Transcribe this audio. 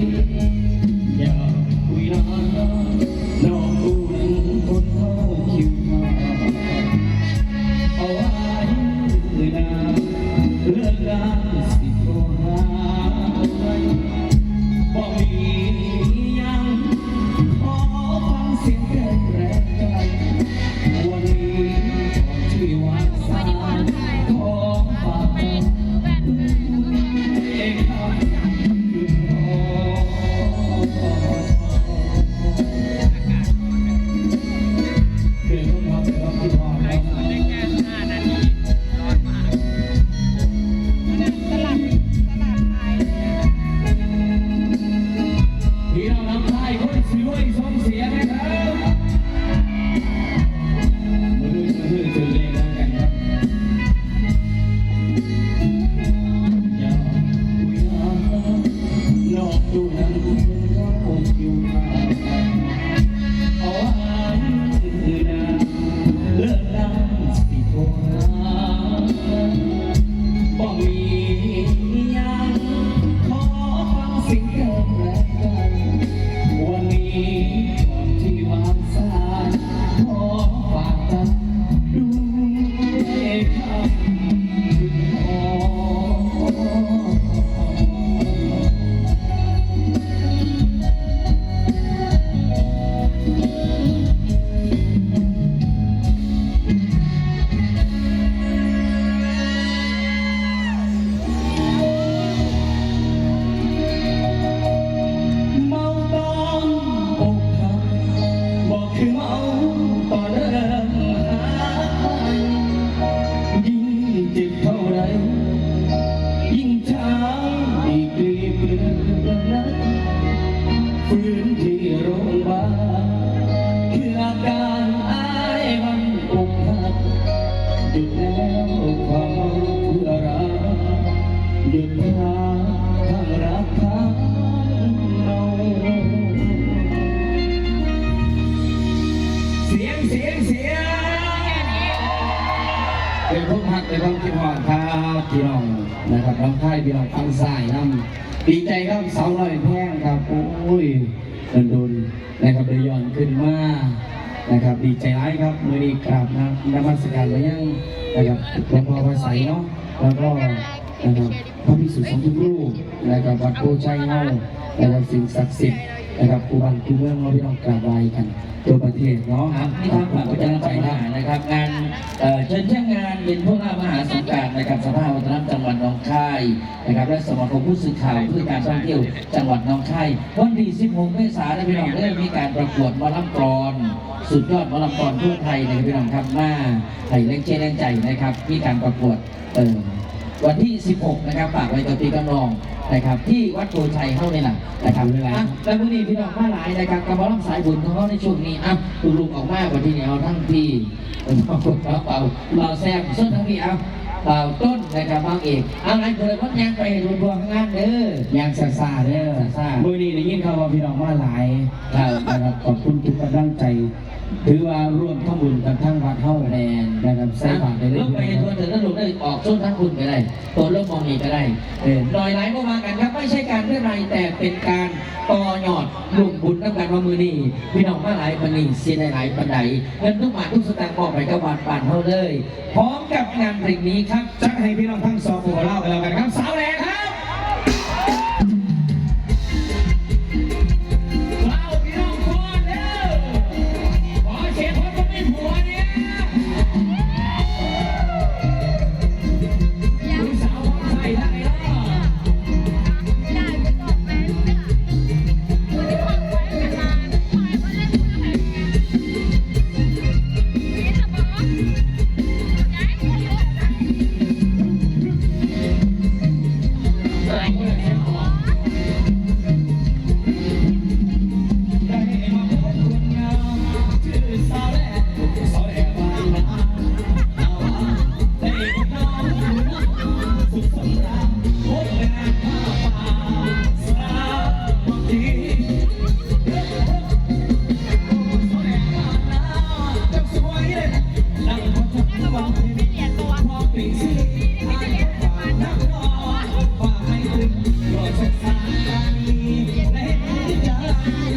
อย่ ส่ เป็นพวกพักเป็นพวกที่พอดครับพี่น้องนะครับน้องค่ายพี่น้องฟังสายน้ำดีใจครับสาวน้อยแพงครับโอ้ยดนดนนะครับเดยย้อนขึ้นมานะครับดีใจร้ายครับมือนี้กราบนะนมัสการไว้ยังนะครับหลวงพ่อพระใสยเนาะแล้วก็นะครับพระพิสุทธิ์สงทุกรูปนะครับวัดโพชัยเฮานะครับสิ่งศักดิ์สิทธิ์ นะครับผู้บันผู้เมืองเราพี่น้องกราบไหว้กันตัวประเทศเนาะครับนี่ครับฝากประชาสัมพันธ์นะครับ งานเอ่อเชิญเช่างงานเป็นพวกเรามหาสงการนะครับสภาวัฒนธรรมจังหวัดหนองคายนะครับและสมาคมผู้สื่อข่าวเพื่อการท่องเที่ยวจังหวัดหนองคายวันที่ 16 เมษายนพี่น้องได้มีการประกวดมอลำกรอนสุดยอดมอลำกรอนทั่วไทยนะครับพี่น้องครับมาไทยเล่นเจเล่นใจนะครับ มีการประกวดเอ่อ 16 นะครับฝากไว้กับพี่กำลองนะครับที่วัดโพชัยเข้าในหลังนะครับอะแล้ววันนี้พี่น้องมาหลายนะครับกระบอกลำสายบุญของเขาในช่วงนี้อะลุกลุกออกมาวันที่นี้เอาทั้งพี่เอาเปล่าเปล่าเราแซมส้นทั้งพี่เอาเปล่าต้นนะครับบางเอกเอาไงเกิดวัดยังไปรวมรวมข้างล่างเด้อยังซาซาเด้อซาซามือนี้ได้ยินข่าวว่าพี่น้องมาหลายครับนะครับขอบคุณทุกกำลังใจ ถือว่าร่วมทำบุญกับทั้งวัดเฮ้าแมนนะครับใส่บาตรได้เลลยงไปในตัวถึงแล้วลงได้ออกส้นทั้งคุณก็ได้ตัวลงมองอีกก็ได้เออลอยไหลก็มากันครับไม่ใช่การเพื่อไรแต่เป็นการต่อยอดรวมบุญน้ำกันว่ามือนี่พี่น้องมาหลายปันนี่เสียหลายปันใดเงินทุกบาททุกสตางค์มอบไปกับวัดป่านเท่าเลย พร้อมกับงานเพลงนี้ครับจักให้พี่น้องทั้งสองหัวเล่ากันแล้วกันครับสาวแหลกครับ Yeah.